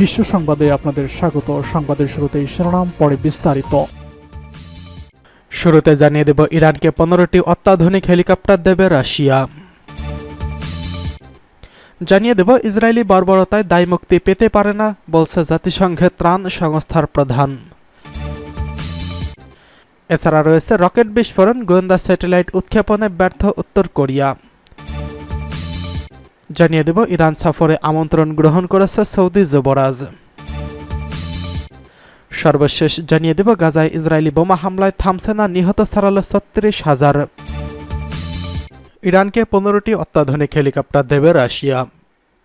বিশ্ব সংবাদে আপনাদের স্বাগত। সংবাদের শুরুতেই শিরোনাম, পরে বিস্তারিত। শুরুতে জানিয়ে দেব, ইরানকে পনেরোটি অত্যাধুনিক হেলিকপ্টার দেবে রাশিয়া। জানিয়ে দেব, ইসরায়েলি বর্বরতায় দায়মুক্তি পেতে পারে না, বলছে জাতিসংঘের ত্রাণ সংস্থার প্রধান। এছাড়া রয়েছে রকেট বিস্ফোরণ, গোয়েন্দা স্যাটেলাইট উৎক্ষেপণে ব্যর্থ উত্তর কোরিয়া। জানিয়ে দেব, ইরান সফরে আমন্ত্রণ গ্রহণ করেছে সৌদি যুবরাজ। সর্বশেষ জানিয়ে দেব, গাজায় ইসরায়েলি বোমা হামলায় থামছে না, নিহত ছাড়াল ছত্রিশ হাজার। ইরানকে পনেরোটি অত্যাধুনিক হেলিকপ্টার দেবে রাশিয়া।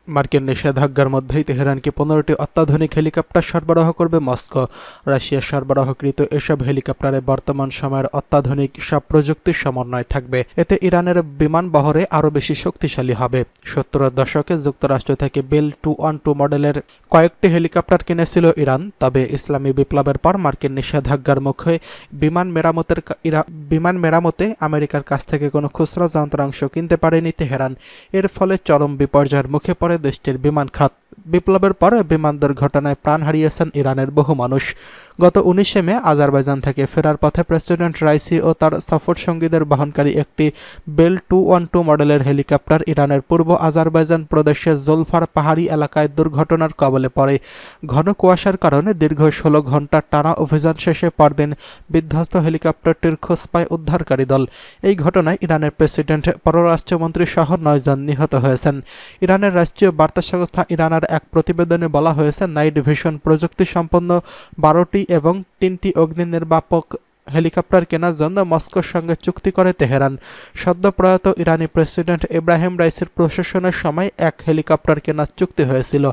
মার্কিন নিষেধাজ্ঞার মধ্যেই তেহরানকে পনেরোটি অত্যাধুনিক হেলিকপ্টার সরবরাহ করবে মস্কো। রাশিয়া সরবরাহকৃত এসব হেলিকপ্টারে বর্তমান সময়ের অত্যাধুনিক সব প্রযুক্তির সমন্বয় থাকবে। এতে ইরানের বিমান বহরে আরও বেশি শক্তিশালী হবে। সত্তরের দশকে যুক্তরাষ্ট্র থেকে বেল টু ওয়ান টু মডেলের কয়েকটি হেলিকপ্টার কিনেছিল ইরান। তবে ইসলামী বিপ্লবের পর মার্কিন নিষেধাজ্ঞার মুখে বিমান মেরামতের বিমান মেরামতে আমেরিকার কাছ থেকে কোনো খুচরা যন্ত্রাংশ কিনতে পারেনি তেহরান। এর ফলে চরম বিপর্যয়ের মুখে পড়ে দেশটির বিমান খাত বিপ্লবের পরে বিমান দুর্ঘটনায় প্রাণ হারিয়েছেন ইরানের বহু মানুষ। গত উনিশে মে আজারবাইজান থেকে ফেরার পথে প্রেসিডেন্ট রাইসি ও তার সফর সঙ্গীদের বহনকারী একটি বেল টু ওয়ান টু মডেলের হেলিকপ্টার ইরানের পূর্ব আজারবাইজান প্রদেশের জোলফার পাহাড়ি এলাকায় দুর্ঘটনার কবলে পড়ে। ঘন কুয়াশার কারণে দীর্ঘ ষোলো ঘণ্টার টানা অভিযান শেষে পরদিন বিধ্বস্ত হেলিকপ্টারটির খোঁজ পায় উদ্ধারকারী দল। এই ঘটনায় ইরানের প্রেসিডেন্ট, পররাষ্ট্রমন্ত্রী সহ নয়জন নিহত হয়েছেন। ইরানের রাষ্ট্রীয় বার্তা সংস্থা ইরানার এক প্রতিবেদনে বলা হয়েছে, নাইট ভিশন প্রযুক্তি সম্পন্ন বারোটি এবং তিনটি অগ্নি নির্বাপক হেলিকপ্টার কেনার জন্য মস্কোর সঙ্গে চুক্তি করে তেহরান। সদ্য প্রয়াত ইরানি প্রেসিডেন্ট ইব্রাহিম রাইসের প্রশাসনের সময় এক হেলিকপ্টার কেনার চুক্তি হয়েছিল।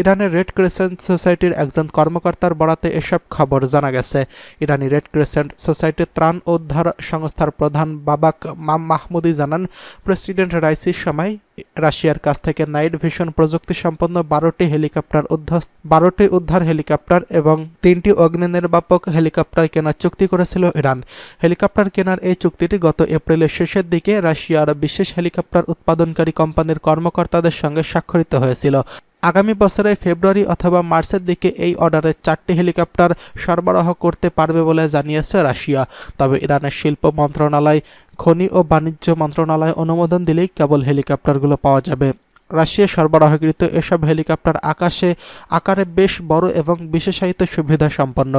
ইরানের রেড ক্রিসেন্ট সোসাইটির একজন কর্মকর্তার বরাতে এসব খবর জানা গেছে। ইরানি রেড ক্রিসেন্ট সোসাইটির ত্রাণ উদ্ধার সংস্থার প্রধান বাবাক মাম মাহমুদি জানান, প্রেসিডেন্ট রাইসির সময় রাশিয়ার কাছ থেকে নাইট ভিশন প্রযুক্তি সম্পন্ন বারোটি হেলিকপ্টার উদ্ধার বারোটি উদ্ধার হেলিকপ্টার এবং তিনটি অগ্নি নির্বাপক হেলিকপ্টার কেনার চুক্তি করেছিল ইরান। হেলিকপ্টার কেনার এই চুক্তিটি গত এপ্রিলের শেষের দিকে রাশিয়ার বিশেষ হেলিকপ্টার উৎপাদনকারী কোম্পানির কর্মকর্তাদের সঙ্গে স্বাক্ষরিত হয়েছিল। আগামী বছরে ফেব্রুয়ারি অথবা মার্চের দিকে এই অর্ডারে চারটি হেলিকপ্টার সরবরাহ করতে পারবে বলে জানিয়েছে রাশিয়া। তবে ইরানের শিল্প মন্ত্রণালয়, খনি ও বাণিজ্য মন্ত্রণালয় অনুমোদন দিলেই কেবল হেলিকপ্টারগুলো পাওয়া যাবে। রাশিয়া সরবরাহকৃত এসব হেলিকপ্টার আকাশে আকারে বেশ বড় এবং বিশেষায়িত সুবিধা সম্পন্ন।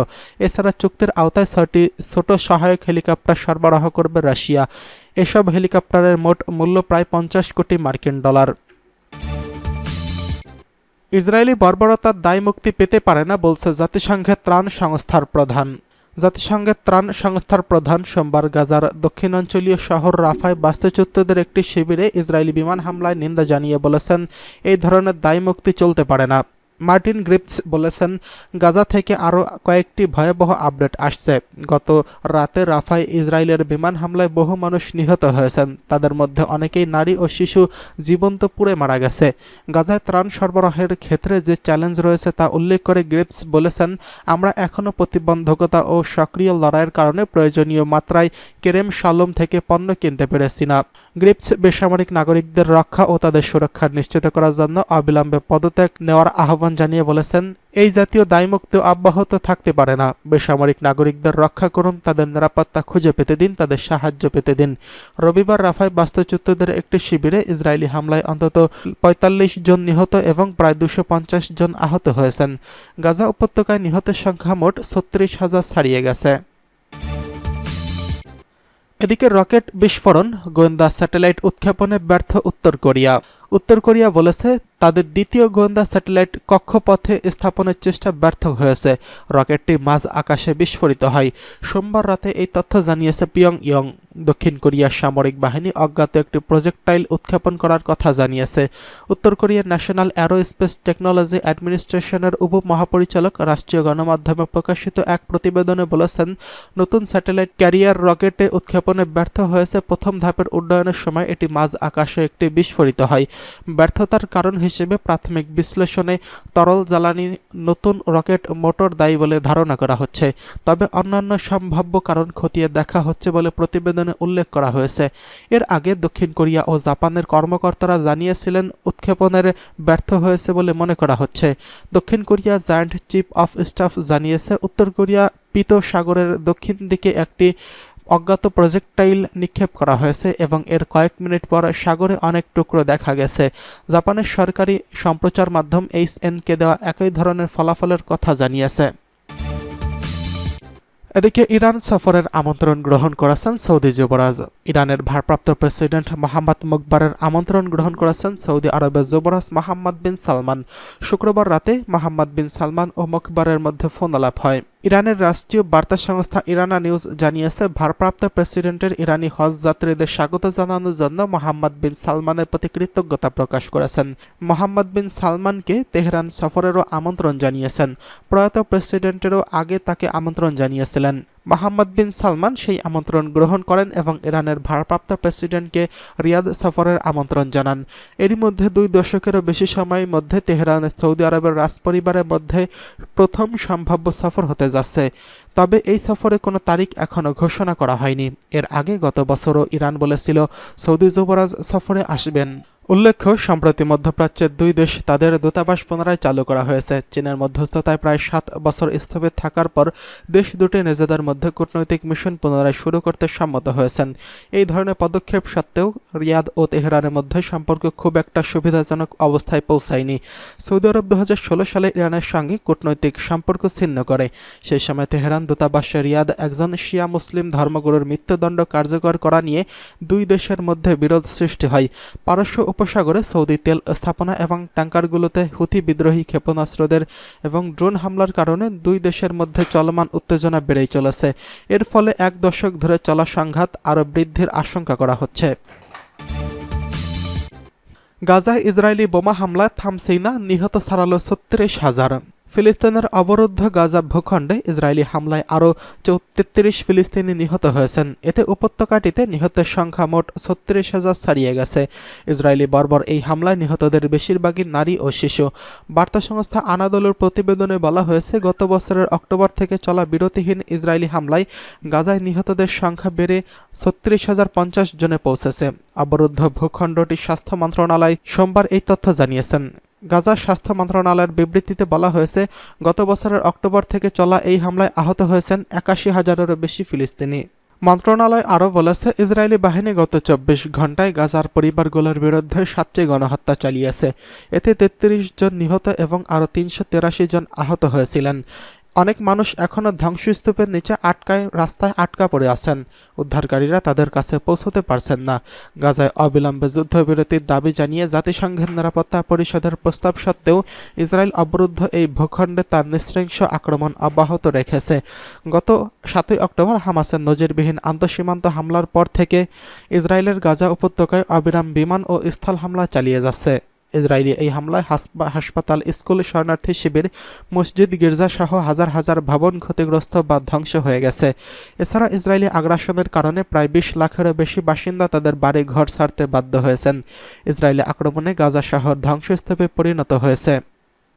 এছাড়া চুক্তির আওতায় ছয়টি ছোট সহায়ক হেলিকপ্টার সরবরাহ করবে রাশিয়া। এসব হেলিকপ্টারের মোট মূল্য প্রায় পঞ্চাশ কোটি মার্কিন ডলার। ইসরায়েলি বর্বরতার দায় মুক্তি পেতে পারে না বলছে জাতিসংঘের ত্রাণ সংস্থার প্রধান। জাতিসংঘের ত্রাণ সংস্থার প্রধান সোমবার গাজার দক্ষিণাঞ্চলীয় শহর রাফায় বাস্তুচ্যুতদের একটি শিবিরে ইসরায়েলি বিমান হামলায় নিন্দা জানিয়ে বলেছেন, এই ধরনের দায় মুক্তি চলতে পারে না। মার্টিন গ্রিপস বলেছেন, গাজা থেকে আরও কয়েকটি ভয়াবহ আপডেট আসছে। গত রাতে রাফায় ইসরায়েলের বিমান হামলায় বহু মানুষ নিহত হয়েছেন। তাদের মধ্যে অনেকেই নারী ও শিশু জীবন্ত পুড়ে মারা গেছে। গাজায় ত্রাণ সরবরাহের ক্ষেত্রে যে চ্যালেঞ্জ রয়েছে তা উল্লেখ করে গ্রিপস বলেছেন, আমরা এখনও প্রতিবন্ধকতা ও সক্রিয় লড়াইয়ের কারণে প্রয়োজনীয় মাত্রায় কেরেম শালম থেকে পণ্য কিনতে পেরেছি না। গ্রিপস বেসামরিক নাগরিকদের রক্ষা ও তাদের সুরক্ষা নিশ্চিত করার জন্য অবিলম্বে পদত্যাগ নেওয়ার আহ্বান জানিয়ে বলেছেন, এই জাতীয় দায়মুক্ত অব্যাহত থাকতে পারে না। বেসামরিক নাগরিকদের রক্ষা করুন, তাদের নিরাপত্তা খুঁজে পেতে দিন, তাদের সাহায্য পেতে দিন। রবিবার রাফায় বাস্তুচ্যুতদের একটি শিবিরে ইসরায়েলি হামলায় অন্তত পঁয়তাল্লিশ জন নিহত এবং প্রায় দুশো জন আহত হয়েছেন। গাজা উপত্যকায় নিহতের সংখ্যা মোট ছত্রিশ হাজার ছাড়িয়ে গেছে। এদিকে রকেট বিস্ফোরণ, গোয়েন্দা স্যাটেলাইট উৎক্ষেপণে ব্যর্থ উত্তর কোরিয়া। উত্তর কোরিয়া বলেছে তাদের দ্বিতীয় গোয়েন্দা স্যাটেলাইট কক্ষপথে স্থাপনের চেষ্টা ব্যর্থ হয়েছে। রকেটটি মাঝ আকাশে বিস্ফোরিত হয়। সোমবার রাতে এই তথ্য জানিয়েছে পিয়ং ইয়ং। দক্ষিণ কোরিয়ার সামরিক বাহিনী অজ্ঞাত একটি প্রজেক্টাইল উৎক্ষেপণ করার কথা জানিয়েছে। উত্তর কোরিয়ার ন্যাশনাল অ্যারোস্পেস টেকনোলজি অ্যাডমিনিস্ট্রেশনের উপ মহাপরিচালক রাষ্ট্রীয় গণমাধ্যমে প্রকাশিত এক প্রতিবেদনে বলেছেন, নতুন স্যাটেলাইট ক্যারিয়ার রকেটে উৎক্ষেপণে ব্যর্থ হয়েছে প্রথম ধাপের উড্ডয়নের সময় এটি মাঝ আকাশে একটি বিস্ফোরিত হয়। ব্যর্থতার কারণ হিসেবে প্রাথমিক বিশ্লেষণে তরল জ্বালানি নতুন রকেট মোটর দায়ী বলে ধারণা করা হচ্ছে। তবে অন্যান্য সম্ভাব্য কারণ খতিয়ে দেখা হচ্ছে বলে প্রতিবেদনে উল্লেখ করা হয়েছে। এর আগে দক্ষিণ কোরিয়া ও জাপানের কর্মকর্তারা জানিয়েছিলেন, উৎক্ষেপণের ব্যর্থ হয়েছে বলে মনে করা হচ্ছে। দক্ষিণ Korea joint chief of staff জানিয়েছে, উত্তর কোরিয়া পিত সাগরের দক্ষিণ দিকে একটি অজ্ঞাত প্রজেক্টাইল নিক্ষেপ করা হয়েছে এবং এর কয়েক মিনিট পর সাগরে অনেক টুকরো দেখা গেছে। জাপানের সরকারি সম্প্রচার মাধ্যম এইচএনকে দেওয়া একই ধরনের ফলাফলের কথা জানিয়েছে। এদিকে ইরান সফরের আমন্ত্রণ গ্রহণ করেছেন সৌদি যুবরাজ। ইরানের ভারপ্রাপ্ত প্রেসিডেন্ট মোহাম্মদ মুকবারের আমন্ত্রণ গ্রহণ করেছেন সৌদি আরবের যুবরাজ মোহাম্মদ বিন সালমান। শুক্রবার রাতে মোহাম্মদ বিন সালমান ও মুকবারের মধ্যে ফোন আলাপ হয়। ইরানের রাষ্ট্রীয় বার্তা সংস্থা ইরানা নিউজ জানিয়েছে, ভারপ্রাপ্ত প্রেসিডেন্টের ইরানি হজ যাত্রীদের স্বাগত জানানোর জন্য মোহাম্মদ বিন সালমানের প্রতি কৃতজ্ঞতা প্রকাশ করেছেন। মোহাম্মদ বিন সালমানকে তেহরান সফরেরও আমন্ত্রণ জানিয়েছেন। প্রয়াত প্রেসিডেন্টেরও আগে তাকে আমন্ত্রণ জানিয়েছিলেন। মোহাম্মদ বিন সালমান সেই আমন্ত্রণ গ্রহণ করেন এবং ইরানের ভারপ্রাপ্ত প্রেসিডেন্টকে রিয়াদ সফরের আমন্ত্রণ জানান। এরই মধ্যে দুই দশকেরও বেশি সময়ের মধ্যে তেহরান, সৌদি আরবের রাজপরিবারের মধ্যে প্রথম সম্ভাব্য সফর হতে যাচ্ছে। তবে এই সফরে কোনো তারিখ এখনও ঘোষণা করা হয়নি। এর আগে গত বছরও ইরান বলেছিল সৌদি যুবরাজ সফরে আসবেন। উল্লেখ্য, সম্প্রতি মধ্যপ্রাচ্যের দুই দেশ তাদের দূতাবাস পুনরায় চালু করা হয়েছে। চীনের মধ্যস্থতায় প্রায় সাত বছর স্থগিত থাকার পর দেশ দুটি নিজেদের মধ্যে কূটনৈতিক মিশন পুনরায় শুরু করতে সম্মত হয়েছেন। এই ধরনের পদক্ষেপ সত্ত্বেও রিয়াদ ও তেহরানের মধ্যে সম্পর্ক খুব একটা সুবিধাজনক অবস্থায় পৌঁছায়নি। সৌদি আরব দু হাজার ষোলো সালে ইরানের সঙ্গে কূটনৈতিক সম্পর্ক ছিন্ন করে। সেই সময় তেহরান দূতাবাসে রিয়াদ একজন শিয়া মুসলিম ধর্মগুরুর মৃত্যুদণ্ড কার্যকর করা নিয়ে দুই দেশের মধ্যে বিরোধ সৃষ্টি হয়। পারস্য উপসাগরে সৌদি তেল স্থাপনা এবং ট্যাঙ্কারগুলোতে হুথি বিদ্রোহী ক্ষেপণাস্ত্রদের এবং ড্রোন হামলার কারণে দুই দেশের মধ্যে চলমান উত্তেজনা বেড়েই চলেছে। এর ফলে এক দশক ধরে চলা সংঘাত আরও বৃদ্ধির আশঙ্কা করা হচ্ছে। গাজায় ইসরায়েলি বোমা হামলায় থামছেই না, নিহত ছাড়ালো ছত্রিশ হাজার। ফিলিস্তিনের অবরুদ্ধ গাজা ভূখণ্ডে ইসরায়েলি হামলায় আরও তেত্রিশ ফিলিস্তিনি নিহত হয়েছেন। এতে উপত্যকাটিতে নিহতের সংখ্যা মোট ছত্রিশ হাজার ছাড়িয়ে গেছে। ইসরায়েলি বর্বর এই হামলায় নিহতদের বেশিরভাগই নারী ও শিশু। বার্তা সংস্থা আনাদোলুর প্রতিবেদনে বলা হয়েছে, গত বছরের অক্টোবর থেকে চলা বিরতিহীন ইসরায়েলি হামলায় গাজায় নিহতদের সংখ্যা বেড়ে ছত্রিশ হাজার পঞ্চাশ জনে পৌঁছেছে। অবরুদ্ধ ভূখণ্ডটি স্বাস্থ্য মন্ত্রণালয় সোমবার এই তথ্য জানিয়েছেন। গাজার স্বাস্থ্য মন্ত্রণালয়ের বিবৃতিতে বলা হয়েছে, গত বছরের অক্টোবর থেকে চলা এই হামলায় আহত হয়েছেন একাশি হাজারেরও বেশি ফিলিস্তিনি। মন্ত্রণালয় আরও বলেছে, ইসরায়েলি বাহিনী গত চব্বিশ ঘন্টায় গাজার পরিবারগুলোর বিরুদ্ধে সাতটি গণহত্যা চালিয়েছে। এতে তেত্রিশ জন নিহত এবং আরও তিনশো জন আহত হয়েছিলেন। অনেক মানুষ এখনও ধ্বংসস্তূপের নিচে আটকায়, রাস্তায় আটকা পড়ে আছেন। উদ্ধারকারীরা তাদের কাছে পৌঁছতে পারছেন না। গাজায় অবিলম্বে যুদ্ধবিরতির দাবি জানিয়ে জাতিসংঘের নিরাপত্তা পরিষদের প্রস্তাব সত্ত্বেও ইসরায়েল অবরুদ্ধ এই ভূখণ্ডে তার নৃশংস আক্রমণ অব্যাহত রেখেছে। গত সাতই অক্টোবর হামাসের নজিরবিহীন আন্তঃসীমান্ত হামলার পর থেকে ইসরায়েলের গাজা উপত্যকায় অবিরাম বিমান ও স্থল হামলা চালিয়ে যাচ্ছে। ইসরায়েলি এই হামলায় হাসপাতাল, স্কুল, শরণার্থী শিবির, মসজিদ, গির্জা সহ হাজার হাজার ভবন ক্ষতিগ্রস্ত বা ধ্বংস হয়ে গেছে। এছাড়া ইসরায়েলি আগ্রাসনের কারণে প্রায় বিশ লাখেরও বেশি বাসিন্দা তাদের বাড়ি ঘর ছাড়তে বাধ্য হয়েছেন। ইসরায়েলি আক্রমণে গাজা শহর ধ্বংসস্তূপে পরিণত হয়েছে।